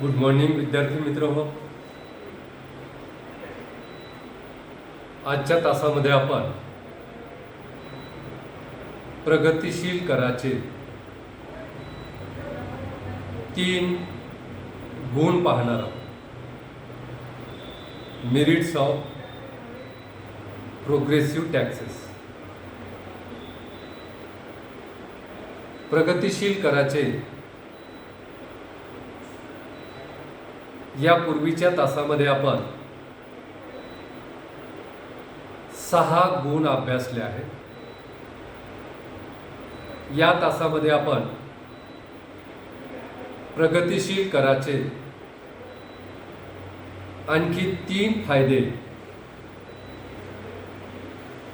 Good morning विद्यार्थी मित्र हो. आजच्या तासामध्ये आपण प्रगतिशील कराचे तीन गुण पाहणार आहोत. मेरिट्स ऑफ प्रोग्रेसिव्ह टॅक्सेस प्रगतिशील कराचे या पूर्वीच्या तासामध्ये आपण सहा गुण अभ्यासले आहेत. या तासामध्ये आपण प्रगतिशील कराचे आणखी तीन फायदे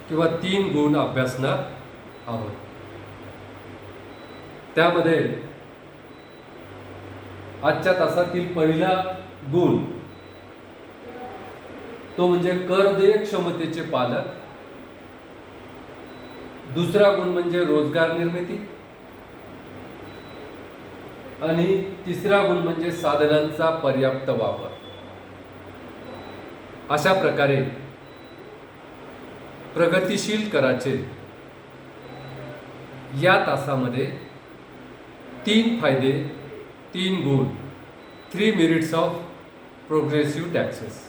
किंवा तीन गुण अभ्यासणार आहोत. त्यामध्ये आजच्या तासातील पहिला गुण. तो म्हणजे करदेय क्षमतेचे पालक. दुसरा गुण म्हणजे रोजगार निर्मिती. आणि तिसरा गुण म्हणजे साधनांचा पर्याप्त वापर. अशा प्रकारे प्रगतिशील कराचे या तासामध्ये तीन फायदे तीन गुण three merits of progressive taxes.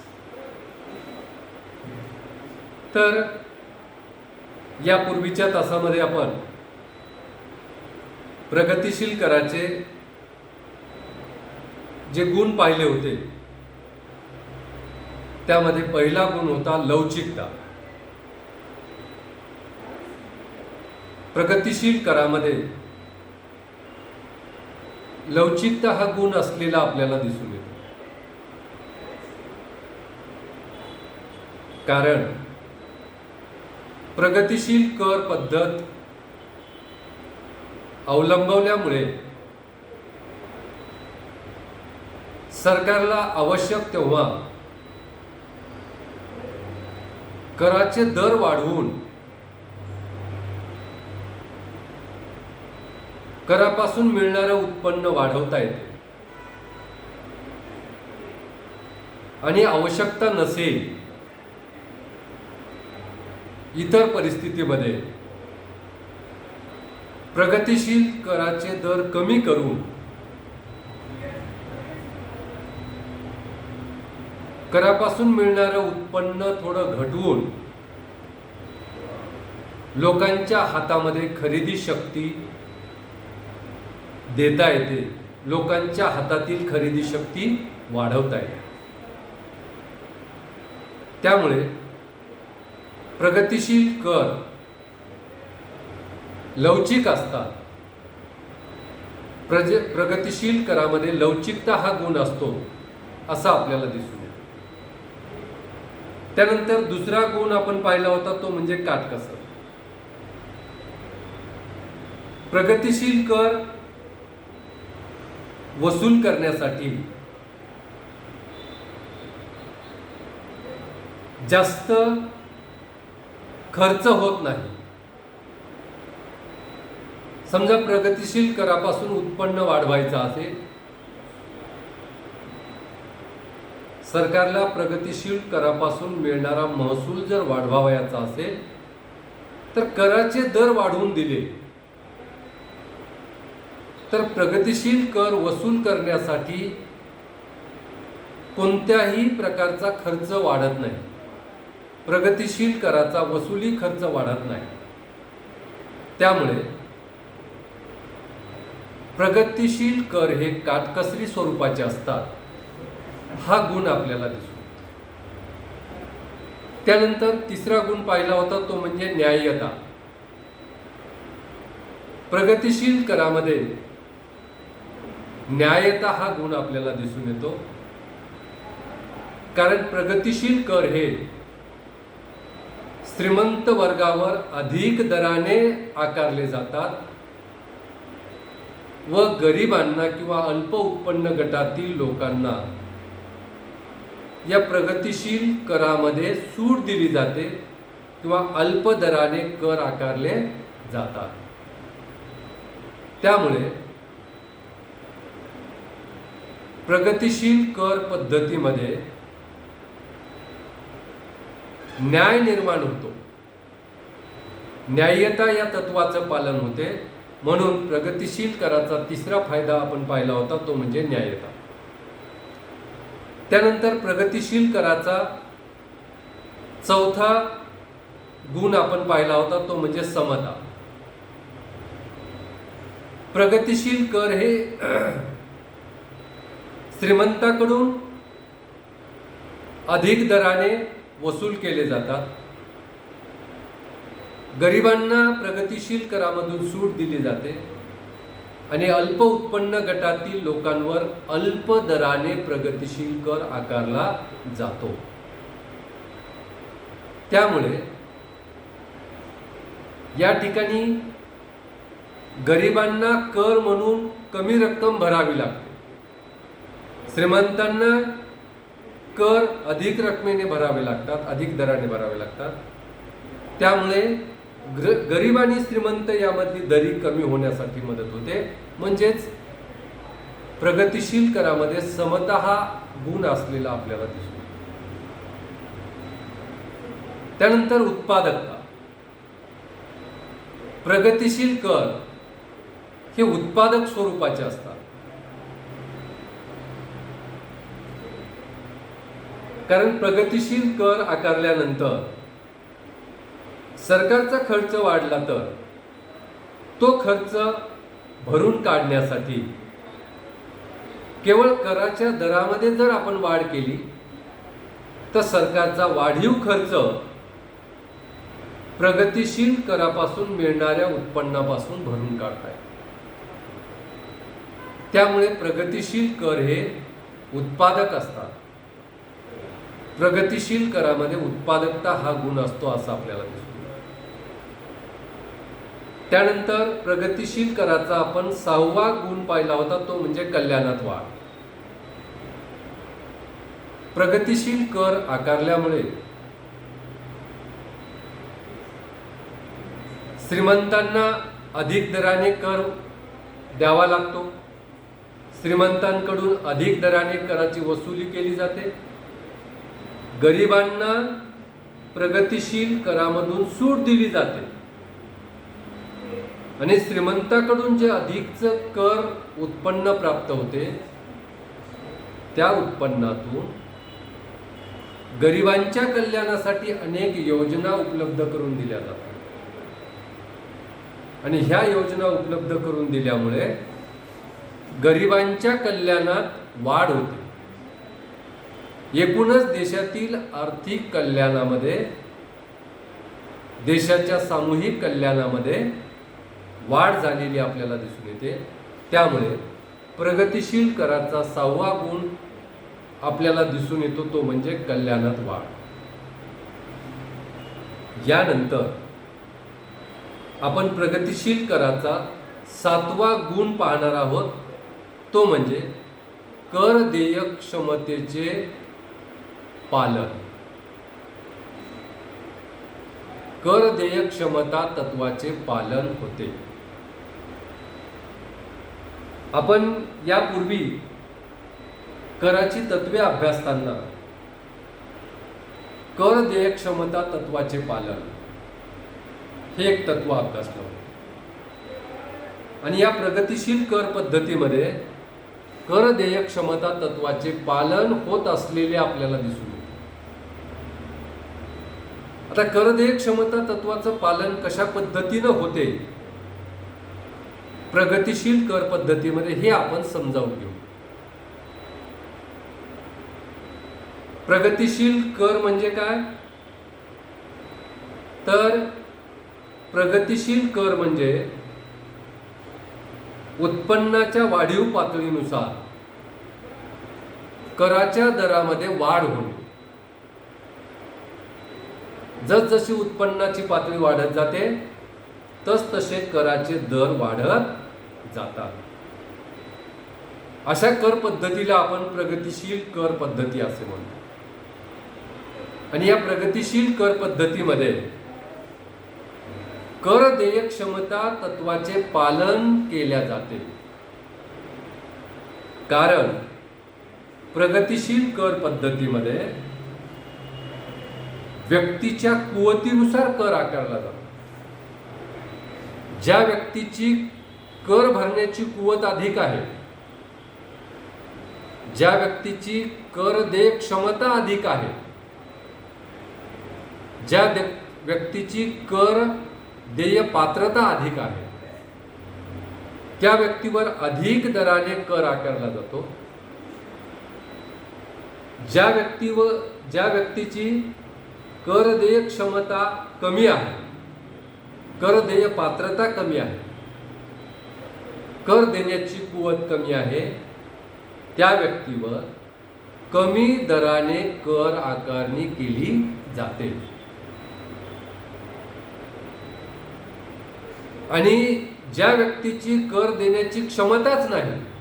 तर या पूर्वीच्या तासामध्ये आपण प्रगतिशील कराचे जे गुण पाहिले होते त्यामध्ये पहिला गुण होता लवचिकता. प्रगतिशील करामध्ये लवचिकता हा गुण असलेला आपल्याला दिसून येतो कारण प्रगतिशील कर पद्धत अवलंबवल्यामुळे सरकारला आवश्यक तेव्हा कराचे दर वाढवून करापासून मिळणारं उत्पन्न वाढवता येते. आणि आवश्यकता नसेल इतर परिस्थितीमध्ये प्रगतिशील कराचे दर कमी करून करापासून मिळणारं उत्पन्न थोडं घटवून लोकांच्या हातामध्ये खरेदी शक्ती देता येते. लोकांच्या हातातील खरेदी शक्ती वाढवता येते. त्यामुळे प्रगतिशील कर लवचिक असतात. प्रज प्रगतिशील करामध्ये लवचिकता हा गुण असतो असं आपल्याला दिसून येतो. त्यानंतर दुसरा गुण आपण पाहिला होता तो म्हणजे काटकसर. प्रगतिशील कर वसूल करण्यासाठी जास्त खर्च होत नाही. समजा प्रगतिशील करापासून उत्पन्न वाढवायचं असेल सरकारला प्रगतिशील करापासून मिळणारा महसूल जर वाढवावयाचा असेल तर कराचे दर वाढवून दिले. तर प्रगतिशील कर वसूल करण्यासाठी कोणत्याही प्रकारचा खर्च वाढत नाही. प्रगतिशील कराचा वसुली खर्च वाढत नाही. त्यामुळे प्रगतिशील कर हे काटकसरी स्वरूपाचे असतात. हा गुण आपल्याला दिसतो. त्यानंतर तिसरा गुण पाहिला होता तो म्हणजे न्याय्यता. प्रगतिशील करामध्ये न्यायता हा गुण आपल्याला दिसून येतो. कारण प्रगतिशील कर हे श्रीमंत वर्गावर अधिक दराने आकारले जातात व गरिबांना किंवा अल्प उत्पन्न गटातील लोकांना. या प्रगतिशील करामध्ये सूट दिली जाते किंवा अल्प दराने कर आकारले जातात. त्यामुळे प्रगतिशील कर पद्धतीमध्ये न्याय निर्माण होतो. न्याय्यता या तत्वाचं पालन होते. म्हणून प्रगतिशील कराचा तिसरा फायदा आपण पाहिला होता तो म्हणजे न्याय्यता त्यानंतर प्रगतिशील कराचा चौथा गुण आपण पाहिला होता तो म्हणजे समता. प्रगतिशील कर हे श्रीमंताकडून अधिक दराने वसूल केले जातात. गरिबांना प्रगतिशील करामधून सूट दिली जाते आणि अल्प उत्पन्न गटातील लोकांवर अल्प दराने प्रगतिशील कर आकारला जातो. त्यामुळे या ठिकाणी गरिबांना कर म्हणून कमी रक्कम भरावी लागते. श्रीमंतांना कर अधिक रकमेने भरावे लागतात अधिक दराने भरावे लागतात. त्यामुळे ग्र गरीब आणि श्रीमंत यामधली दरी कमी होण्यासाठी मदत होते. म्हणजेच प्रगतिशील करामध्ये समता हा गुण असलेला आपल्याला दिसतो. त्यानंतर उत्पादकता. प्रगतिशील कर हे उत्पादक स्वरूपाचे असतात. कारण प्रगतिशील कर आकारल्यानंतर सरकारचा खर्च वाढला तर तो खर्च भरून काढण्यासाठी केवळ कराच्या दरामध्ये जर आपण वाढ केली तर सरकारचा वाढीव खर्च प्रगतिशील करापासून मिळणाऱ्या उत्पन्नापासून भरून काढताय त्यामुळे प्रगतिशील कर हे उत्पादक असतात. प्रगतिशील करामध्ये उत्पादकता हा गुण असतो असं आपल्याला दिसतो. त्यानंतर प्रगतिशील कराचा आपण सहावा गुण पाहिला होता तो म्हणजे कल्याणात वाढ. प्रगतिशील कर आकारल्यामुळे श्रीमंतांना अधिक दराने कर द्यावा लागतो. श्रीमंतांकडून अधिक दराने कराची वसुली केली जाते. गरिबांना प्रगतिशील करामधून सूट दिली जाते. आणि श्रीमंताकडून जे अधिकच कर उत्पन्न प्राप्त होते त्या उत्पन्नातून गरिबांच्या कल्याणासाठी अनेक योजना उपलब्ध करून दिल्या जातात. आणि ह्या योजना उपलब्ध करून दिल्यामुळे गरिबांच्या कल्याणात वाढ होते. एकूणच देशातील आर्थिक कल्याणामध्ये देशाच्या सामूहिक कल्याणामध्ये वाढ झालेली आपल्याला दिसून येते. त्यामुळे प्रगतिशील कराचा सहावा गुण आपल्याला दिसून येतो तो म्हणजे कल्याणात वाढ. यानंतर आपण प्रगतिशील कराचा सातवा गुण पाहणार आहोत तो म्हणजे कर देयक क्षमतेचे पालन. कर देयक क्षमता तत्वाचे पालन होते. आपण यापूर्वी कराची तत्वे अभ्यासताना कर देयक क्षमता तत्वाचे पालन हे एक तत्व अभ्यासलं आणि या प्रगतिशील कर पद्धतीमध्ये कर देयक क्षमता तत्वाचे पालन होत असलेले आपल्याला दिसून आता करदेय क्षमता तत्वाचं पालन कशा पद्धतीनं होते? प्रगतिशील कर पद्धतीमध्ये हे आपण समजावून घेऊ. प्रगतिशील कर म्हणजे काय? तर प्रगतिशील कर म्हणजे उत्पन्नाच्या वाढीव पातळीनुसार कराच्या दरामध्ये वाढ होणे. जसजशी उत्पन्नाची पातळी वाढत जाते तस तसे कराचे दर वाढत जातात. अशा कर पद्धतीला आपण प्रगतिशील कर पद्धती असे म्हणतो. आणि या प्रगतिशील कर पद्धतीमध्ये कर देयक क्षमता तत्वाचे पालन केल्या जाते. कारण प्रगतिशील कर पद्धतीमध्ये व्यक्तीच्या कुवतीनुसार कर आकारला जातो. ज्या व्यक्तीची कर भरण्याची कुवत अधिक आहे ज्या व्यक्तीची कर देय क्षमता अधिक आहे ज्या व्यक्तीची कर देय पात्रता अधिक आहे त्या व्यक्तीवर अधिक दराने कर आकारला जातो. ज्या व्यक्तीवर ज्या व्यक्तीची कर देय क्षमता कमी आहे. कर देय पात्रता कमी आहे. कर देण्याची कुवत कमी आहे. त्या व्यक्तीवर कमी दराने कर आकारणी केली जाते. आणि ज्या व्यक्तीची कर देण्याची क्षमताच नाही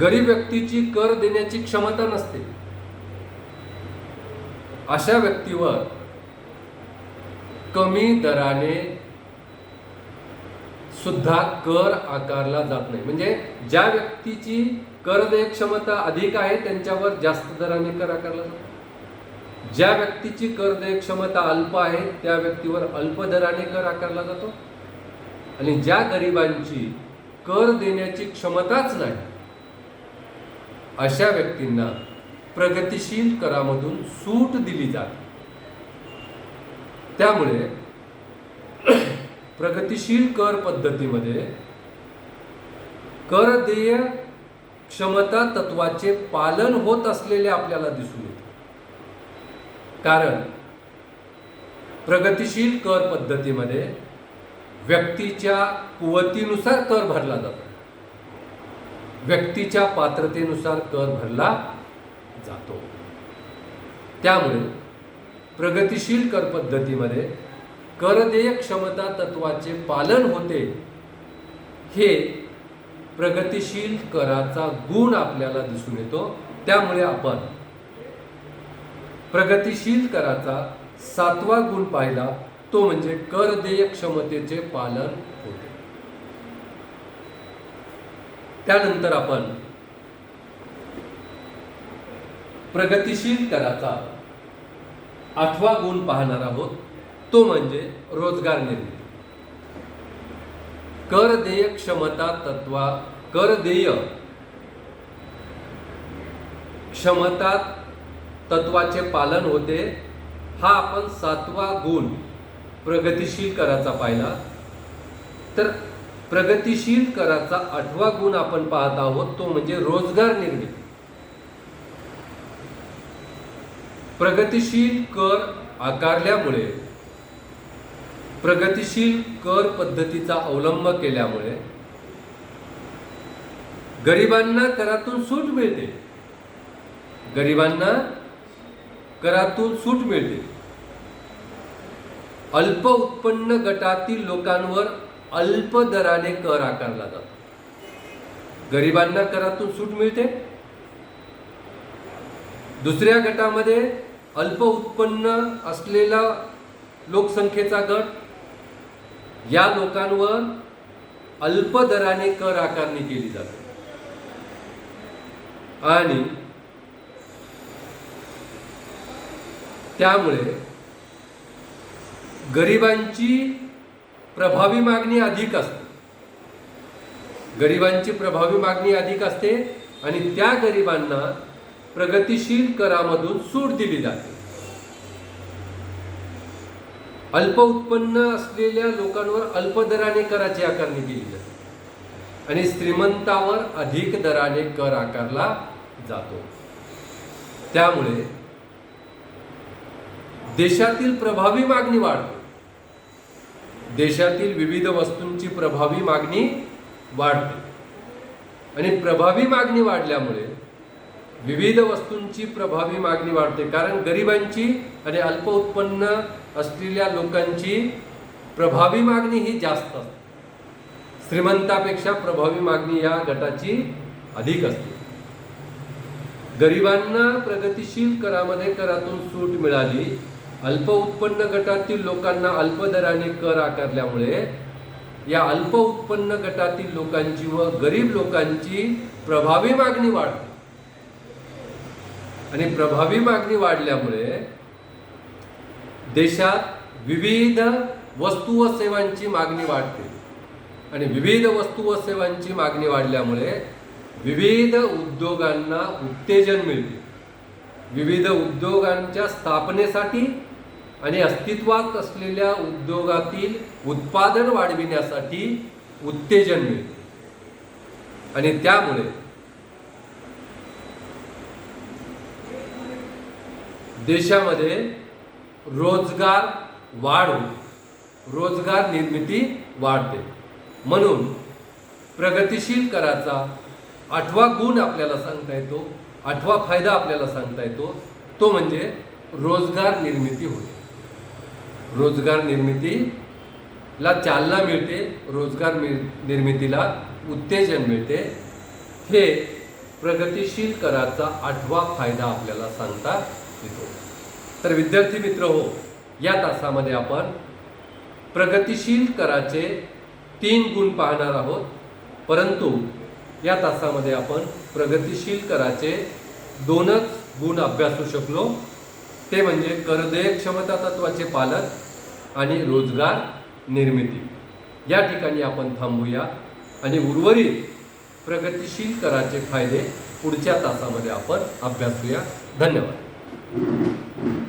गरीब व्यक्तीची कर देण्याची क्षमता नसते. अशा व्यक्तीवर कमी दराने सुद्धा कर आकारला जात नाही. म्हणजे ज्या व्यक्तीची कर देय क्षमता अधिक आहे त्यांच्यावर जास्त दराने कर आकारला जातो. ज्या व्यक्तीची कर देय क्षमता अल्प आहे त्या व्यक्तीवर अल्प दराने कर आकारला जातो. आणि ज्या गरिबांची कर देण्याची क्षमताच नाही अशा व्यक्तींना प्रगतिशील करामधून सूट दिली जाते. त्यामुळे प्रगतिशील कर पद्धतीमध्ये कर देय क्षमता तत्वाचे पालन होत असलेले आपल्याला दिसून येते. कारण प्रगतिशील कर पद्धतीमध्ये व्यक्तीच्या कुवतीनुसार कर भरला जातो. व्यक्तीच्या पात्रतेनुसार कर भरला जातो. त्यामुळे प्रगतिशील कर पद्धतीमध्ये करदेय क्षमता तत्वाचे पालन होते. हे प्रगतिशील कराचा गुण आपल्याला दिसून येतो. त्यामुळे आपण प्रगतिशील कराचा सातवा गुण पाहिला तो म्हणजे कर देय क्षमतेचे पालन होते. त्यानंतर आपण प्रगतिशील कराचा आठवा गुण पाहणार आहोत. तो म्हणजे रोजगार निर्मिती. कर देय क्षमता तत्वा कर देय क्षमता तत्वाचे पालन होते. हा आपण सातवा गुण प्रगतिशील कराचा पाहिला. तर प्रगतिशील कराचा आठवा गुण आपण पाहत आहोत तो म्हणजे रोजगार निर्मिती. प्रगतिशील कर आकारल्यामुळे प्रगतिशील कर पद्धतीचा अवलंब केल्यामुळे गरिबांना करातून सूट मिळते. गरिबांना करातून सूट मिळते. अल्प उत्पन्न गटातील लोकांवर अल्प दराने कर आकारला जातो. गरिबांना करातून सूट मिळते. दुसऱ्या गटामध्ये अल्प उत्पन्न असलेला लोकसंख्येचा गट या लोकांवर अल्प दराने कर आकारणी केली जाते. आणि त्यामुळे गरिबांची प्रभावी मागणी अधिक असते. गरिबांची प्रभावी मागणी अधिक असते आणि त्या गरिबांना प्रगतिशील करामधून सूट दिली जाते. अल्प उत्पन्न असलेल्या लोकांवर अल्प दराने कराची आकारणी केली जाते आणि श्रीमंतावर अधिक दराने कर आकारला जातो. त्यामुळे देशातील प्रभावी मागणी वाढते. देशातील विविध वस्तूंची प्रभावी मागणी वाढते. आणि प्रभावी मागणी वाढल्यामुळे विविध वस्तूंची प्रभावी मागणी वाढते. कारण गरिबांची आणि अल्प उत्पन्न असलेल्या लोकांची प्रभावी मागणी ही जास्त असते. श्रीमंतापेक्षा प्रभावी मागणी या गटाची अधिक असते. गरिबांना प्रगतिशील करामध्ये करातून सूट मिळाली. अल्प उत्पन्न गटातील लोकांना अल्प दराने कर आकारल्यामुळे या अल्प उत्पन्न गटातील लोकांची व गरीब लोकांची प्रभावी मागणी वाढते. आणि प्रभावी मागणी वाढल्यामुळे देशात विविध वस्तू व सेवांची मागणी वाढते. आणि विविध वस्तू व सेवांची मागणी वाढल्यामुळे विविध उद्योगांना उत्तेजन मिळते. विविध उद्योगांच्या स्थापनेसाठी आणि अस्तित्वात असलेल्या उद्योगातील उत्पादन वाढविण्यासाठी उत्तेजन मिळते. आणि त्यामुळे देशामध्ये रोजगार वाढ होते रोजगार निर्मिती वाढते. म्हणून प्रगतिशील कराचा आठवा गुण आपल्याला सांगता येतो आठवा फायदा आपल्याला सांगता येतो तो म्हणजे रोजगार निर्मिती होते रोजगार निर्मितीला चालना मिळते रोजगार मिळ- निर्मितीला उत्तेजन मिळते. हे प्रगतिशील कराचा आठवा फायदा आपल्याला सांगता येतो. तर विद्यार्थी मित्र हो या तासामध्ये आपण प्रगतिशील कराचे तीन गुण पाहणार आहोत. परंतु या तासामध्ये आपण प्रगतिशील कराचे दोनच गुण अभ्यासू शकलो. ते म्हणजे करदेय क्षमता तत्वाचे पालन आणि रोजगार निर्मिती. या ठिकाणी आपण थांबूया आणि उर्वरित प्रगतिशील कराचे फायदे पुढच्या तासामध्ये आपण अभ्यासूया. धन्यवाद.